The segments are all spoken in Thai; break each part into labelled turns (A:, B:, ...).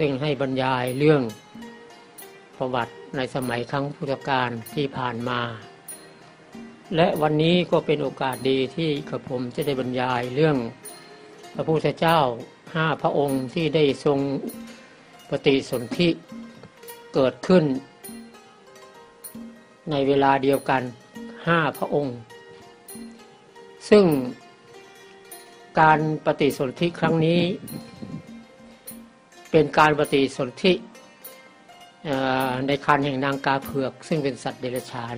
A: ซึ่งให้บรรยายเรื่องประวัติ ในสมัยครั้งพุทธกาลที่ผ่านมา และวันนี้ก็เป็นโอกาสดีที่กระผมจะได้บรรยายเรื่องพระพุทธเจ้าห้าพระองค์ที่ได้ทรงปฏิสนธิเกิดขึ้น ในเวลาเดียวกันห้าพระองค์ ซึ่งการปฏิสนธิครั้งนี้ เป็นการปฏิสนธิ ในคันแห่งนางกาเผือก ซึ่งเป็นสัตว์เดรัจฉาน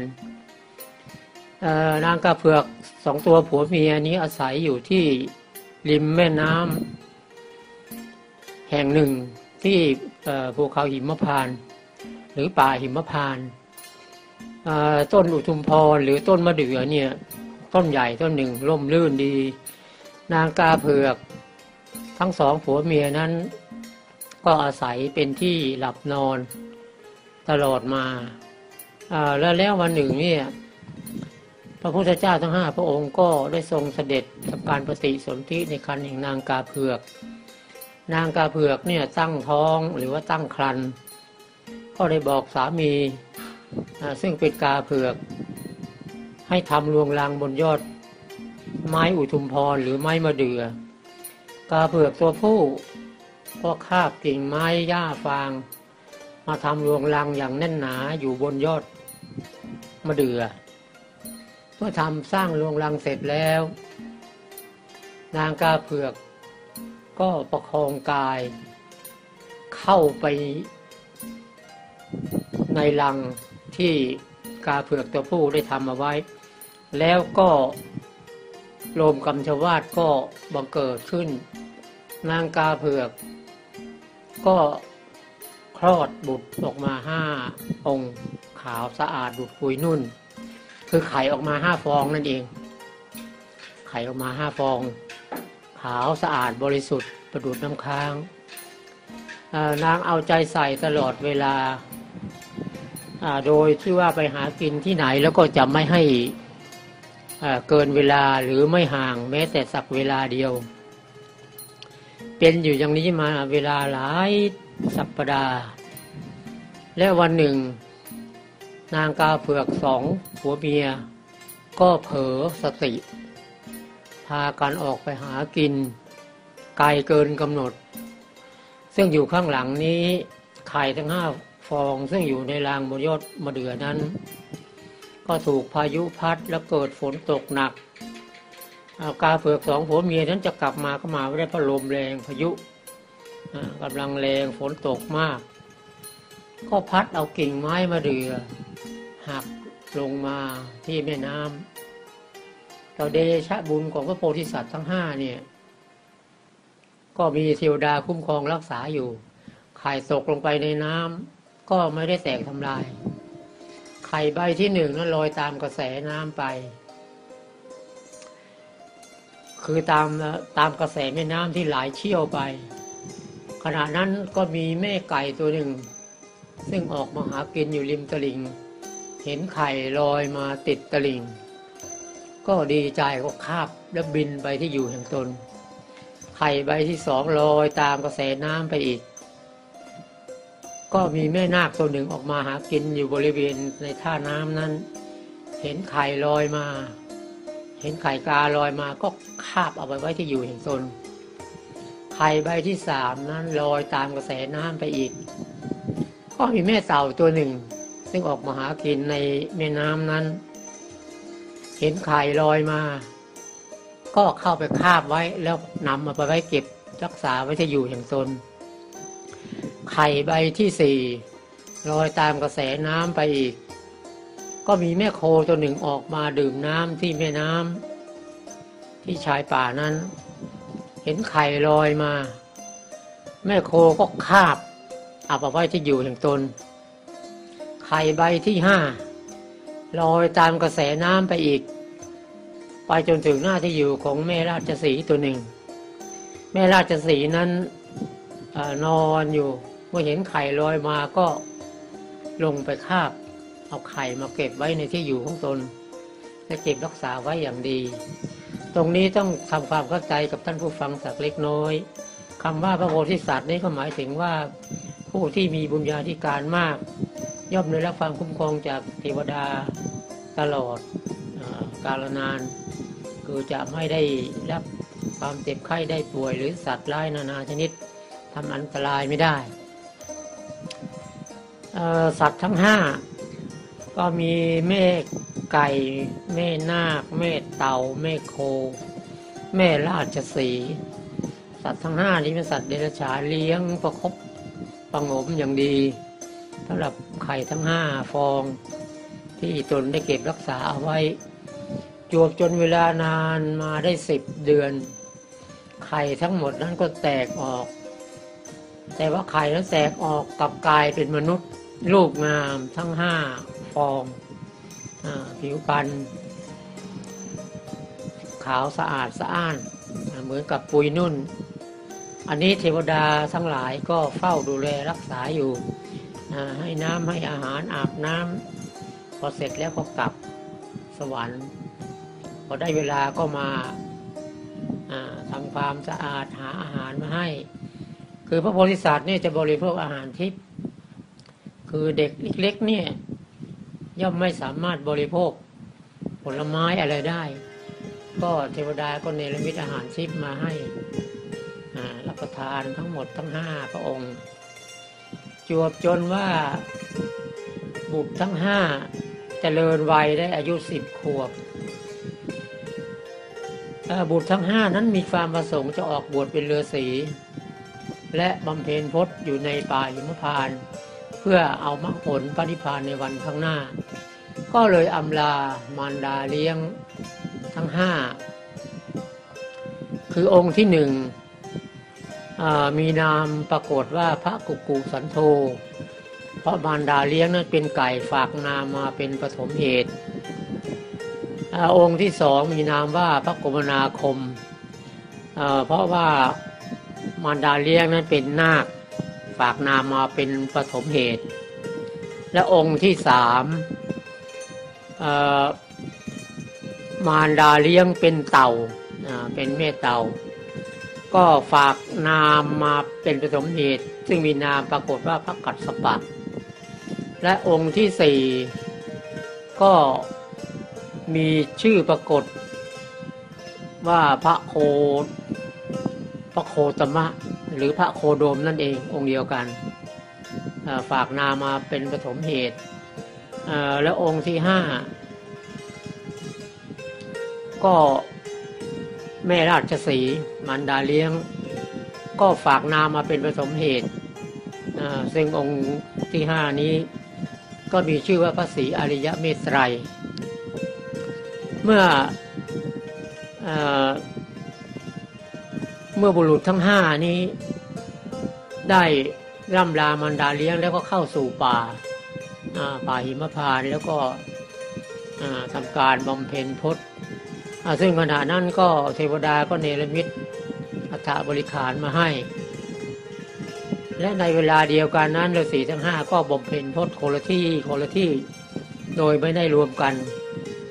A: นางกาเผือกสองตัวผัวเมียนี้อาศัยอยู่ที่ริมแม่น้ำแห่งหนึ่งที่ภูเขาหิมพานหรือป่าหิมพานต้นอุทุมพรหรือต้นมะเดื่อเนี่ยต้นใหญ่ต้นหนึ่งร่มรื่นดี นางกาเผือก ทั้งสองผัวเมียนั้น ก็อาศัยเป็นที่หลับนอน ตลอดมาแล้วแล้ววันหนึ่งเนี่ยพระพุทธเจ้าทั้งห้าพระองค์ก็ได้ทรงเสด็จกับการปฏิสนธิในคันแห่งนางกาเผือก นางกาเผือกเนี่ยตั้งท้องหรือว่าตั้งครันก็ได้บอกสามีซึ่งเป็นกาเผือก ให้ทำลวงรังบนยอด ไม้อุทุมพรหรือไม้มะเดือ่อกาเผือกตัวผู้ก็คาบกิ่งไม้หญ้าฟาง มาทำรวงรังอย่างแน่นหนาอยู่บนยอดมะเดื่อเมื่อทำสร้างรวงรังเสร็จแล้ว นางกาเผือก ก็ประคองกาย เข้าไปในรังที่กาเผือกตัวผู้ได้ทำเอาไว้ แล้วก็โลมกำชวาดก็บังเกิดขึ้น นางกาเผือก ก็ คลอดบุตรออกมาห้าองค์ขาวสะอาดดุดปุยนุ่น คือไข่ออกมาห้าฟองนั่นเอง ไข่ออกมาห้าฟอง ขาวสะอาดบริสุทธิ์ประดุดน้ำค้างนางเอาใจใส่ตลอดเวลา โดยที่ว่าไปหากินที่ไหนแล้วก็จะไม่ให้เกินเวลาหรือไม่ห่างแม้แต่สักเวลาเดียว เป็นอยู่อย่างนี้มาเวลาหลาย สัปดาห์ และวันหนึ่ง นางกาเผือกสองผัวเมีย ก็เผลอสติ พากันออกไปหากิน ไกลเกินกำหนด ซึ่งอยู่ข้างหลังนี้ไข่ทั้งห้าฟองซึ่งอยู่ในรางบนยอดมะเดื่อนั้น ก็ถูกพายุพัดและเกิดฝนตกหนักอากาเผือกสองผัวเมียนั้นจะกลับมาก็มาไม่ได้พระลมแรงพายุ กำลังแรงฝนตกมาก ก็พัดเอากิ่งไม้มาเรือ หักลงมาที่แม่น้ำเราเดชะบุญของพระโพธิสัตว์ทั้งห้าเนี่ย ก็มีเทวดาคุ้มครองรักษาอยู่ไข่ตกลงไปในน้ำก็ไม่ได้แตกทำลาย ไข่ใบที่หนึ่งนั้นลอยตามกระแสน้ำไป คือตามตามกระแสแม่น้ำที่ไหลเชี่ยวไป ขณะนั้นก็มีแม่ไก่ตัวหนึ่ง ซึ่งออกมาหากินอยู่ริมตลิ่ง เห็นไข่ลอยมาติดตลิ่ง ก็ดีใจก็คาบแล้วบินไปที่อยู่แห่งตน ไข่ใบที่สองลอยตามกระแสน้ำไปอีก ก็มีแม่นาคตัวหนึ่งออกมาหากินอยู่บริเวณในท่าน้ำนั้น เห็นไข่ลอยมา เห็นไข่กาลอยมาก็คาบเอาไปไว้ที่อยู่แห่งตน ข่ใบที่สามนั้นลอยตามกระแสน้ำไปอีก ก็มีแม่เต่าตัวหนึ่ง ซึ่งออกมาหากินในแม่น้ำนั้น เห็นไข่ลอยมา ก็เข้าไปคาบไว้แล้วนำมาไปไว้เก็บรักษาไว้ที่อยู่แห่างตน ไข่ใบที่สี่ลอยตามกระแสน้ำไปอีก ก็มีแม่โคตัวหนึ่งออกมาดื่มน้ำที่แม่น้ำที่ชายป่านั้น เห็นไข่ลอยมา แม่โคก็คาบเอาไปไว้ที่อยู่แห่งตน ไข่ใบที่ห้าลอยตามกระแสน้ำไปอีก ไปจนถึงหน้าที่อยู่ของแม่ราชสีตัวหนึ่ง แม่ราชสีนั้นอนอนอยู่ เมื่อเห็นไข่ลอยมาก็ลงไปคาบ เอาไข่มาเก็บไว้ในที่อยู่ของตนและเก็บรักษาไว้อย่างดี ตรงนี้ต้องทำความเข้าใจกับท่านผู้ฟังสักเล็กน้อยคำว่าพระโพธิสัตว์นี้ก็หมายถึงว่าผู้ที่มีบุญญาธิการมาก ย่อมได้รับความคุ้มครองจากเทวดาตลอดอกาลนาน คือจะไม่ได้รับความเจ็บไข้ได้ป่วยหรือสัตว์ร้ายนานาชนิดทำอันตรายไม่ได้ สัตว์ทั้งห้า ก็มีแม่ไก่แม่นาคแม่เต่าแม่โคแม่ราชสีสัตว์ทั้งห้านี้เป็นสัตว์เดรัจฉานเลี้ยงประคบประงมอย่างดีสำหรับไข่ทั้งห้าฟอง ที่ตนได้เก็บรักษาเอาไว้ จวบจนเวลานานมาได้สิบเดือน ไข่ทั้งหมดนั้นก็แตกออก แต่ว่าไข่นั้นแตกออกกลับกลายเป็นมนุษย์รูปงามทั้งห้า ฟองอผิวพรรณขาวสะอาดสะอ้านเหมือนกับปุยนุ่น อันนี้เทวดาทั้งหลายก็เฝ้าดูแลรักษาอยู่ ให้น้ำให้อาหารอาบน้ำพอเสร็จแล้วก็กลับสวรรค์ พอได้เวลาก็มาอ่าทำความสะอาดหาอาหารมาให้ คือพระโพธิสัตว์เนี่ยจะบริโภคอาหารทิพย์คือเด็กเล็กๆเนี่ย ย่อมไม่สามารถบริโภค ผลไม้อะไรได้ ก็เทวดาก็เนรมิตอาหารทิพมาให้รับประทานทั้งหมดทั้งห้าพระองค์ จวบจนว่าบุตรทั้งห้าเจริญวัยได้อายุสิบขวบบุตรทั้งห้านั้นมีความประสงค์จะออกบวชเป็นฤาษีและบำเพ็ญพจน์อยู่ในป่าหิมพาน เพื่อเอามรรคผลปฏิพานในวันข้างหน้า ก็เลยอำลามารดาเลี้ยงทั้งห้า คือองค์ที่หนึ่งมีนามปรากฏว่าพระกุกุสันโธเพราะมารดาเลี้ยงนั้นเป็นไก่ฝากนามมาเป็นปฐมเหตุ องค์ที่สองมีนามว่าพระกมนาคม เพราะว่ามารดาเลี้ยงนั้นเป็นนาค ฝากนามมาเป็นปฐมเหตุ และองค์ที่สาม มารดาเลี้ยงเป็นเต่าเป็นแม่เต่า ก็ฝากนามมาเป็นปฐมเหตุ ซึ่งมีนามปรากฏว่าพระกัสสปะ และองค์ที่สี่ก็มีชื่อปรากฏว่าพระโคพระโคตมะ หรือพระโคโดมนั่นเององค์เดียวกัน ฝากนามมาเป็นปฐมเหตุ และองค์ที่ห้าก็แม่ราชสีมันดาเลี้ยง ก็ฝากนามมาเป็นปฐมเหตุซึ่งองค์ที่ห้านี้ ก็มีชื่อว่าพระศรีอริยเมตไตรยเมื่อเอเมื่อบุรุษทั้งห้านี้ ได้ร่ำลามารดาเลี้ยงแล้วก็เข้าสู่ป่า ป่าหิมพานแล้วก็อ่าทำการบำเพ็ญพจน์ซึ่งขณะนั้นก็เทวดาก็เนรมิตอัฐบริขารมาให้ และในเวลาเดียวกันนั้นฤาษีทั้งห้าก็บำเพ็ญพจน์คนละที่คนละที่โดยไม่ได้รวมกัน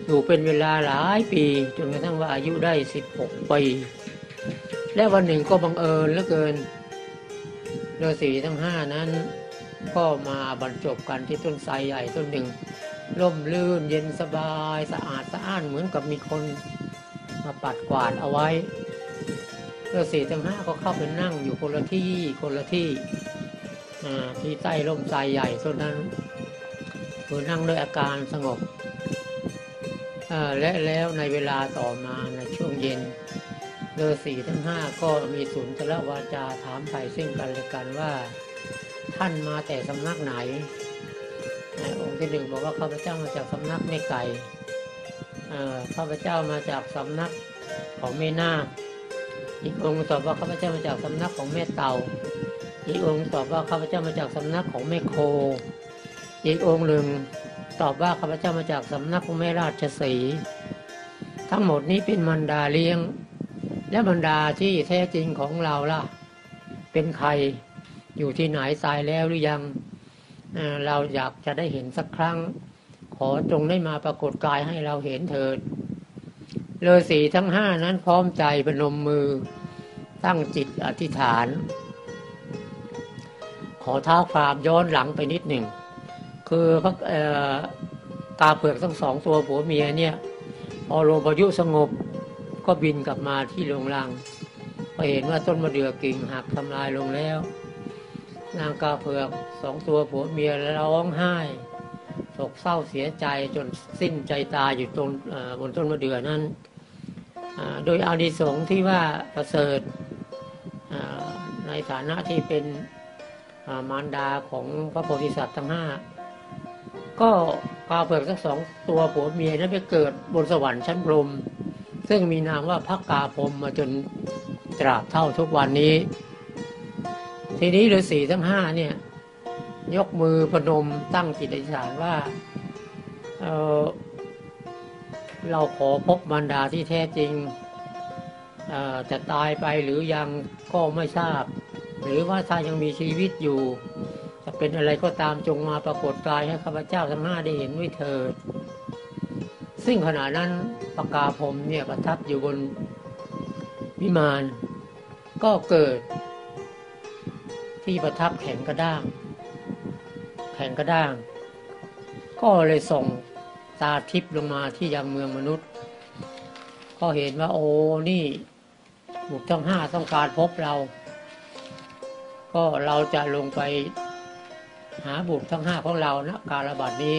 A: อยู่เป็นเวลาหลายปีจนกระทั่งว่าอายุได้ 16 ปี และวันหนึ่งก็บังเอิญเหลือเกินฤาษีทั้งห้านั้น ก็มาบรรจบกันที่ต้นไทรใหญ่ต้นหนึ่งร่มรื่นเย็นสบายสะอาดสะอ้านเหมือนกับมีคนมาปัดกวาดเอาไว้ฤาษีทั้งห้าก็เข้าไปนั่งอยู่คนละที่คนละที่ที่ใต้ร่มไทรใหญ่ต้นนั้นคือนั่งด้วยอาการสงบและแล้วในเวลาต่อมาในช่วงเย็นฤาษีทั้งห้าก็มีสุนทรวาจาถามไถ่ซึ่งกันและกันว่า ท่านมาแต่สำนักไหนองค์ที่หนึ่งบอกว่าข้าพเจ้ามาจากสำนักแม่ไก่อ่อข้าพเจ้ามาจากสำนักของแม่นาอีกองค์ตอบว่าข้าพเจ้ามาจากสำนักของแม่เต่า อีกองค์ตอบว่าข้าพเจ้ามาจากสำนักของแม่โค อีกองค์หนึ่งตอบว่าข้าพเจ้ามาจากสำนักพระแม่ราชสีทั้งหมดนี้เป็นมันดาเลี้ยง และบรรดาที่แท้จริงของเราล่ะ เป็นใคร อยู่ที่ไหนตายแล้วหรือยังเราอยากจะได้เห็นสักครั้ง ขอจงได้มาปรากฏกายให้เราเห็นเถิดฤาษีทั้งห้านั้นพร้อมใจพนมมือ ตั้งจิตอธิษฐาน ขอท้าความย้อนหลังไปนิดหนึ่ง คือพระเอ่อกาเผือกทั้งสองตัวผัวเมียเนี่ยพอลมพายุสงบก็บินกลับมาที่โรงรังพอเห็นว่าต้นมะเดื่อกิ่งหักทำลายลงแล้ว นางกาเผือกสองตัวผัวเมียร้องไห้โศกเศร้าเสียใจจนสิ้นใจตายอยู่ตรงบนต้นมะเดื่อนั้น โดยอานิสงส์ที่ว่าประเสริฐในฐานะที่เป็นมารดาของพระโพธิสัตว์ทั้งห้าก็กาเผือกทั้งสองตัวผัวเมียนั้นไปเกิดบนสวรรค์ชั้นพรมซึ่งมีนามว่าพระกาพรมมาจนตราบเท่าทุกวันนี้ ทีนี้ฤาษีทั้งห้าเนี่ย ยกมือพนมตั้งจิตอธิษฐานว่าเเราขอพบมารดาที่แท้จริงจะตายไปหรือยังก็ไม่ทราบ หรือว่าถ้ายังมีชีวิตอยู่ จะเป็นอะไรก็ตามจงมาปรากฏกายให้ข้าพเจ้าทั้งห้าได้เห็นด้วยเถิด ซึ่งขณะนั้นปากาพรมเนี่ยประทับอยู่บนวิมานก็เกิด ที่ประทับแข็งกระด้าง แข็งกระด้าง ก็เลยส่งตาทิพย์ลงมาที่ยังเมืองมนุษย์ ก็เห็นว่าโอ้นี่บุตรทั้งห้าต้องการพบเรา ก็เราจะลงไปหาบุตรทั้งห้าของเราณกาลบัดนี้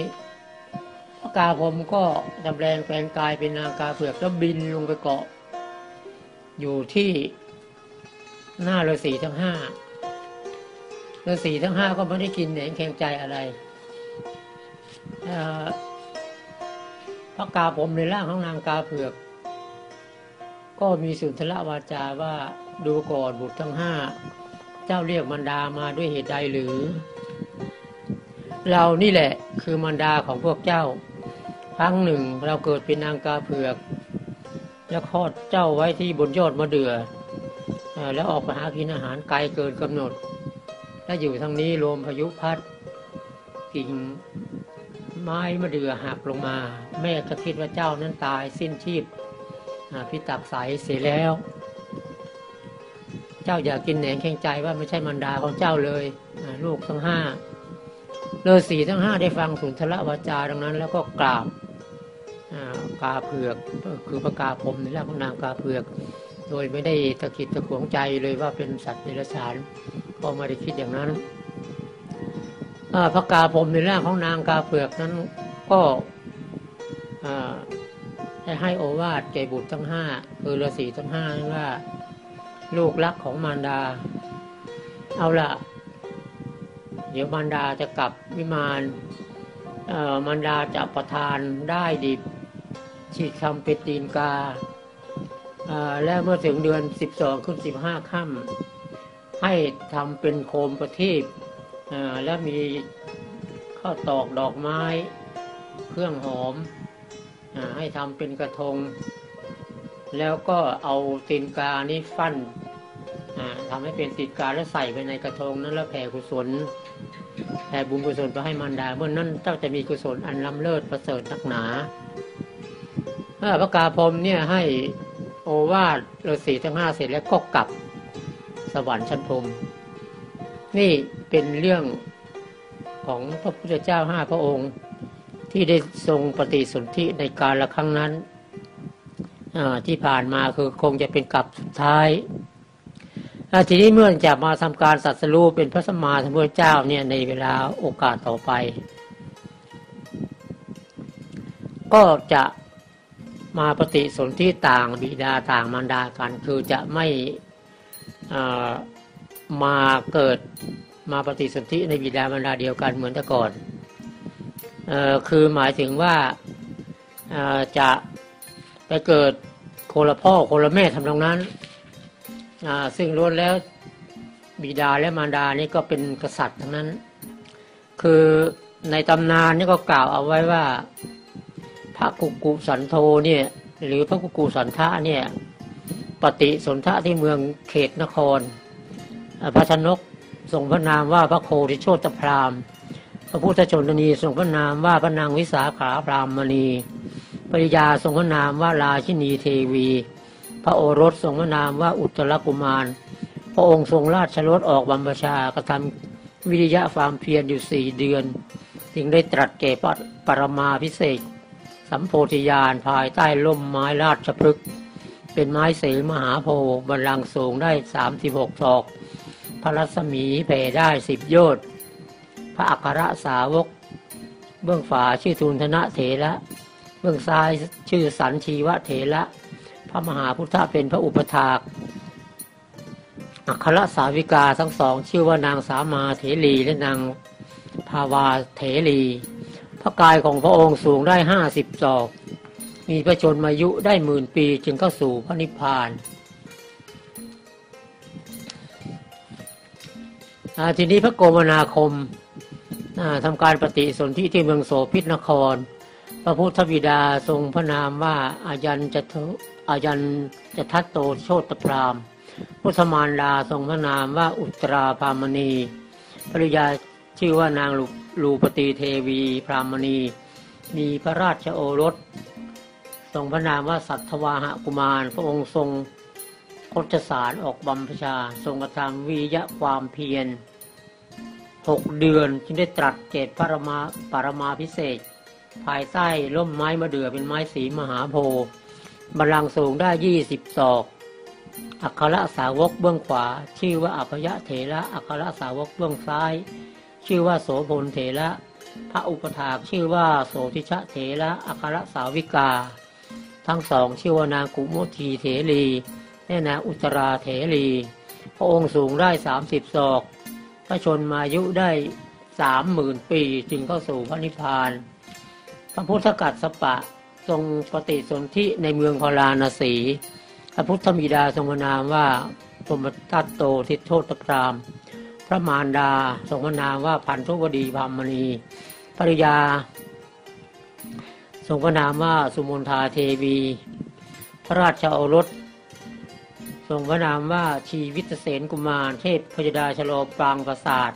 A: พระกาผมก็จำแรงแปลงกายเป็นนางกาเผือกแล้วบินลงไปเกาะ อยู่ที่หน้าฤาษีทั้งห้า ฤาษีทั้งห้าก็ไม่ได้กินแหนแข็งใจอะไรเพระกาผมในร่างของนางกาเผือก ก็มีสุนทรวาจาว่าดูก่อนบุตรทั้งห้า เจ้าเรียกมารดามาด้วยเหตุใดหรือ เรานี่แหละคือมารดาของพวกเจ้า ครั้งหนึ่งเราเกิดเป็นนางกาเผือก แล้วคลอดเจ้าไว้ที่บนยอดมะเดื่อเอ่อแล้วออกไปหากินอาหารไกลเกินกำหนด แล้วอยู่ทางนี้ลมพายุพัด กิ่งไม้มะเดื่อหักลงมา แม่ก็คิดว่าเจ้านั้นตายสิ้นชีพอ่าพิตักใสเสียแล้ว เจ้าอย่ากกินแหนงแข็งใจว่าไม่ใช่มารดาของเจ้าเลยลูกทั้งห้าฤาษีทั้งห้าได้ฟังสุนทรวาจาดังนั้น แล้วก็กราบอ่ากาเผือกเอ่อคือพระกาพรหมในร่างของนางกาเผือก โดยไม่ได้ตะกิดตะขวงใจเลยว่าเป็นสัตว์เดรัจฉาน ก็ไม่ได้คิดอย่างนั้นพระกาพรหมในร่างของนางกาเผือกนั้นก็ได้ให้โอวาทแก่บุตรทั้งห้าคือฤาษีทั้งห้าว่า ลูกรักของมารดา เอาละเดี๋ยวมารดาจะกลับวิมานมารดาจะประทานได้ดิบฉีดคำเป็ดตีนกาและเมื่อถึงเดือนสิบสองขึ้นสิบห้าค่ำ ให้ทำเป็นโคมประทีปและมีข้าวตอกดอกไม้ เครื่องหอมอให้ทำเป็นกระทง แล้วก็เอาตีนกานี้ฟันอ่าทำให้เป็นตีนกาแล้วใส่ไปในกระทงนั้นแล้วแผ่กุศลแผ่บุญกุศลไปให้มารดาเมื่อนั้นเจ้าจะมีกุศลอันล้ำเลิศประเสริฐนักหนาพระกาพรมเนี่ยให้โอวาทฤาษีทั้งห้าเสร็จแล้วก็กลับ สวรรค์ชั้นพรมนี่เป็นเรื่องของพระพุทธเจ้าห้าพระองค์ ที่ได้ทรงปฏิสนธิในการละครั้งนั้นที่ผ่านมาคือคงจะเป็นกลับสุดท้ายทีนี้เมื่อจะมาทำการสัตสรูปเป็นพระสมมาสัมพุทธเจ้าเนี่ยในเวลาโอกาสต่อไป ก็จะมาปฏิสนธิต่างบิดาต่างมารดากันคือจะไม่ มาเกิดมาปฏิสนธิในบิดามารดาเดียวกันเหมือนแต่ก่อนออคือหมายถึงว่าาจะไปเกิดคนละพ่อโคนละแม่ทำตรงนั้น ซึ่งล้วนแล้วบิดาและมารดานี่ก็เป็นกษัตริย์ทั้งนั้น คือในตำนานนี่ก็กล่าวเอาไว้ว่า พระกุกุสันโธเนี่ยหรือพระกุกุสันทะเนี่ย ปฏิสนทะที่เมืองเขตนคร พระชนกทรงพระนามว่าพระโคติโชตพรามพระพุทธชนนีทรงพระนามว่าพระนางวิสาขาพรามณีปริยาทรงพระนามว่าราชินีเทวี พระโอรสทรงพระนามว่าอุตรกุมาร พระองค์ทรงราชรถออกบรรพชากระทำวิริยะความเพียรอยู่สี่เดือนจึงได้ตรัสแก่ปรมาพิเศษ สัมโพธิญาณภายใต้ล่มไม้ราชพฤกษ์ เป็นไม้เสมหาโพธิ์บรรลังสูงได้สามสิบหกศอก พระรัศมีแผ่ได้สิบโยชน์พระอัครสาวก เบื้องฝาชื่อทูลธนะเถระเบื้องซ้ายชื่อสันชีวะเถระพระมหาพุทธเป็นพระอุปถากอัครสาวิกาทั้งสอง ชื่อว่านางสามาเถรีและนางภาวาเถรีพระกายของพระองค์สูงได้ห้าสิบศอก มีพระชนมายุได้หมื่นปีจึงเข้าสู่พระนิพพานทีนี้พระโกมนาคมทำการปฏิสนธิที่เมืองโสพิษนคร พระพุทธบิดาทรงพระนามว่าอายันจะอายันจะทัตโตโชตพรามพุทธมารดาทรงพระนามว่าอุตราพามณีภริยาชื่อว่านางลูปตีเทวีพรามณี มีพระราชโอรส ทรงพระนามว่าสัตวาหกุมาร พระองค์ทรงโคจสารออกบำพชา ทรงกระทำวิยะความเพียรหกเดือนจึงได้ตรัสเกตปรมาปรมาพิเศษ ภายใต้ร่มไม้มะเดื่อเป็นไม้สีมหาโพธิ์บาลังสูงได้ยี่สิบศอก อัครสาวกเบื้องขวา ชื่อว่าอัพยะเถระอัครสาวกเบื้องซ้าย ชื่อว่าโสพลเถระพระอุปถากชื่อว่าโสติชะเถระอัครสาวิกา ทั้งสองชื่อว่านางกุมุทีเถรีและนางอุตราเถรี พระองค์สูงได้สามสิบศอก พระชนมายุได้สามหมื่นปีจึงเข้าสู่พระนิพพาน พระพุทธกัสสปะทรงปฏิสนธิในเมืองพาราณสี พระพุทธมิดาทรงนามว่าพรมตัตโตทิโทตพราม พระมารดาทรงนามว่าพันธุวดีพามณีภริยา ทรงพนามว่าสุมนทาเทวี พระราชโอรส ทรงพระนามว่าชีวิตเสนกุมารเทพพยดาชโลปรางประสาท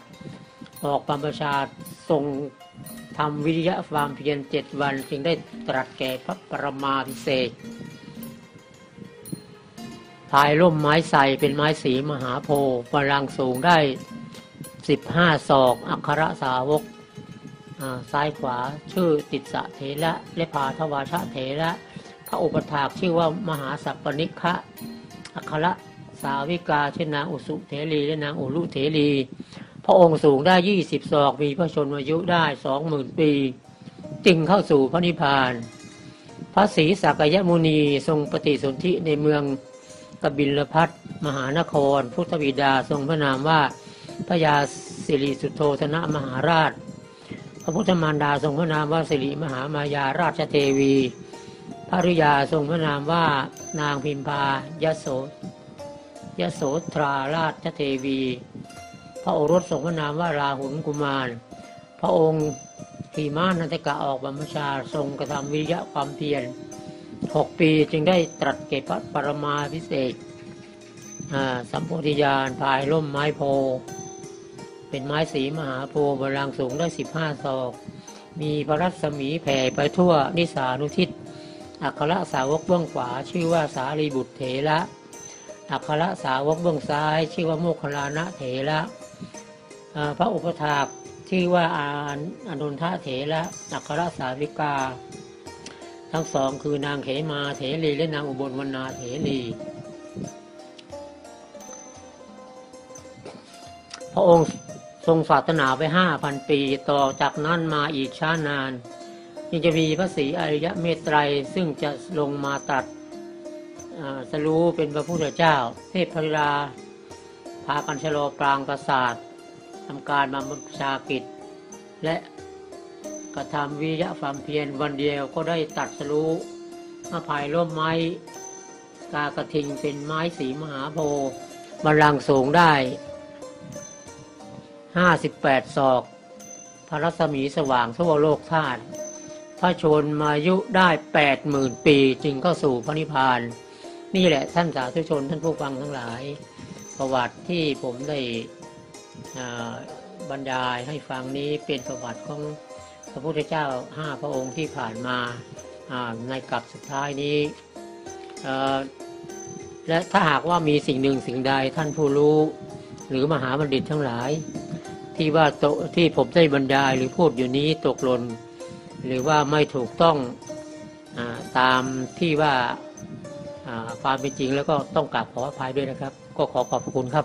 A: ออกปัมประชาทรงทำวิริยะความเพียรเจ็ดวันจึงได้ตรัสแก่พระปรมาพิเศษภายร่มไม้ใสเป็นไม้สีมหาโพธิ์พลังสูงได้สิบห้าศอก อัครสาวก ซ้ายขวาชื่อติดสะเถระและพาทวาชะเถระ พระอุปถากชื่อว่ามหาสัพปนิคะอัคระสาวิกาเช่นนางอุสุเถรีและนางอุลุเถรี พระองค์สูงได้ยี่สิบศอกมีพระชนมายุได้สองหมื่นปี จึงเข้าสู่พระนิพพาน พระศรีสักยมุนีทรงปฏิสนธิในเมืองกบิลพัทมหานคร พุทธบิดาทรงพระนามว่าพระยาสิริสุโธธนะมหาราช พระพุทธมารดาทรงพระนามว่าสิริมหามายาราชเทวี ภริยาทรงพระนามว่านางพิมพายโสยโสตราราชเทวี พระโอรสทรงพระนามว่าราหุลกุมาร พระองค์ทีมานันตกะออกบรรพชาทรงกระทำวิริยะความเพียรหกปีจึงได้ตรัสเกพระปรมาพิเศษสัมโพธิญาณภายร่มไม้โพ เป็นไม้สีมหาโพธิ์บาลังสูงได้สิบห้าศอก มีพระรัศมีแผ่ไปทั่วนิสานุทิศ อัครสาวกเบื้องขวา ชื่อว่าสารีบุตรเถระ อัครสาวกเบื้องซ้าย ชื่อว่าโมคคลานะเถระ พระอุปถากชื่อว่าอานุนทะเถระ อัครสาวิกา ทั้งสองคือนางเขมาเถรีและนางอุบลวรรณาเถรีพระองค์ ทรงศาสนาไปห้าพันปี ต่อจากนั้นมาอีกช้านาน ยังจะมีพระศรีอริยเมตไตรซึ่งจะลงมาตัดสรู้เป็นพระพุทธเจ้า เทพพราพากันชโลปรางประสาททำการมาบุชากิจ และกระทำวิยะความเพียรวันเดียวก็ได้ตัดสรู้มาภายร่มไม้กากระทิงเป็นไม้สีมหาโพธิ์บาลังสูงได้ ห้าสิบแปดศอก พระรัศมีสว่างทั่วโลกธาตุพระชนมายุได้แปดหมื่นปีจึงก็สู่พระนิพพาน นี่แหละท่านสาธุชนท่านผู้ฟังทั้งหลาย ประวัติที่ผมได้บรรยายให้ฟังนี้เป็นประวัติของพระพุทธเจ้าห้าพระองค์ที่ผ่านมาในกลับสุดท้ายนี้และถ้าหากว่ามีสิ่งหนึ่งสิ่งใดท่านผู้รู้ หรือมหาบัณฑิตทั้งหลาย ที่ว่าโตที่ผมได้บรรยายหรือพูดอยู่นี้ตกหล่นหรือว่าไม่ถูกต้องอตามที่ว่าความเป็นจริงแล้วก็ต้องกราบขออภัยด้วยนะครับ ก็ขอขอบคุณครับ